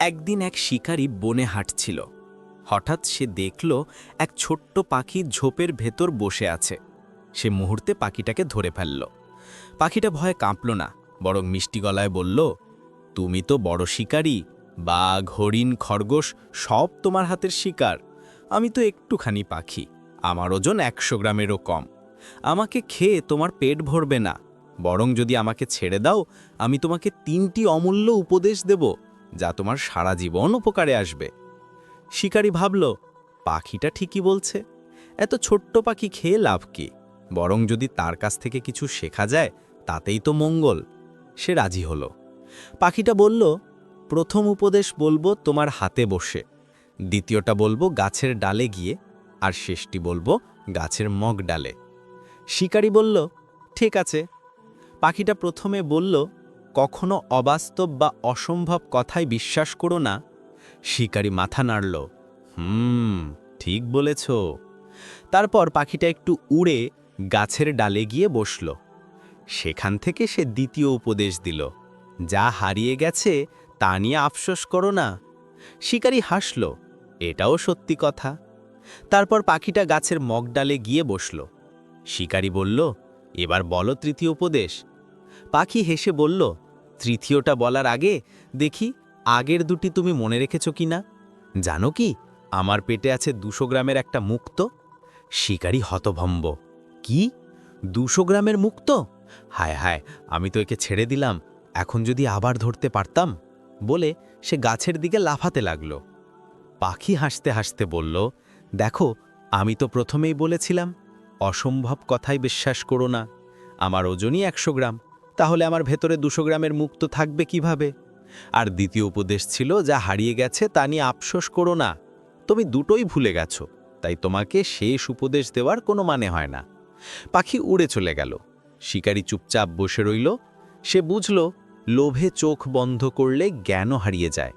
একদিন এক শিকারী বনে হাঁটছিল। হঠাৎ সে দেখল এক ছোট্ট পাখি ঝোপের ভেতর বসে আছে। সে মুহূর্তে পাখিটাকে ধরে ফেলল। পাখিটা ভয়ে কাঁপল না, বরং মিষ্টি গলায় বলল, তুমি তো বড় শিকারী, বাঘ, হরিণ, খরগোশ, সব তোমার হাতের শিকার। আমি তো একটুখানি পাখি, আমার ওজন একশো গ্রামেরও কম। আমাকে খেয়ে তোমার পেট ভরবে না। বরং যদি আমাকে ছেড়ে দাও, আমি তোমাকে তিনটি অমূল্য উপদেশ দেব। যা তোমার সারা জীবন উপকারে আসবে। শিকারী ভাবল, পাখিটা ঠিকই বলছে। এত ছোট্ট পাখি খেয়ে লাভ কি? বরং যদি তার কাছ থেকে কিছু শেখা যায়, তাতেই তো মঙ্গল। সে রাজি হল। পাখিটা বলল, প্রথম উপদেশ বলব তোমার হাতে বসে। দ্বিতীয়টা বলব গাছের ডালে গিয়ে। আর শেষটি বলব গাছের মগ ডালে শিকারী বলল, ঠিক আছে। পাখিটা প্রথমে বলল কখনো অবাস্তব বা অসম্ভব কথায় বিশ্বাস করো না। শিকারী মাথা নাড়ল। হুম, ঠিক বলেছ। তারপর পাখিটা একটু উড়ে গাছের ডালে গিয়ে বসল। সেখান থেকে সে দ্বিতীয় উপদেশ দিল। যা হারিয়ে গেছে, তা নিয়ে আফসোস করো না। শিকারী হাসল। এটাও সত্যি কথা। তারপর পাখিটা গাছের মগডালে গিয়ে বসল। শিকারী বলল, এবার বলো তৃতীয় উপদেশ। পাখি হেসে বলল তৃতীয়টা বলার আগে দেখি আগের দুটি তুমি মনে রেখেছ কি না জানো কি, আমার পেটে আছে দুশো গ্রামের একটা মুক্ত, শিকারী হতভম্ব। কি? দুশো গ্রামের মুক্ত? হায় হায়, আমি তো একে ছেড়ে দিলাম, এখন যদি আবার ধরতে পারতাম, বলে সে গাছের দিকে লাফাতে লাগল। পাখি হাসতে হাসতে বলল, দেখো, আমি তো প্রথমেই বলেছিলাম, অসম্ভব কথাই বিশ্বাস করো না, আমার ওজনই একশো গ্রাম তাহলে আমার ভেতরে দুশো গ্রামের মুক্ত থাকবে কীভাবে? আর দ্বিতীয় উপদেশ ছিল, যা হারিয়ে গেছে, তা নিয়ে আফসোস করো না। তুমি দুটোই ভুলে গেছো, তাই তোমাকে শেষ উপদেশ দেওয়ার কোনো মানে হয় না। পাখি উড়ে চলে গেল। শিকারী চুপচাপ বসে রইল। সে বুঝল, লোভে চোখ বন্ধ করলে জ্ঞানও হারিয়ে যায়।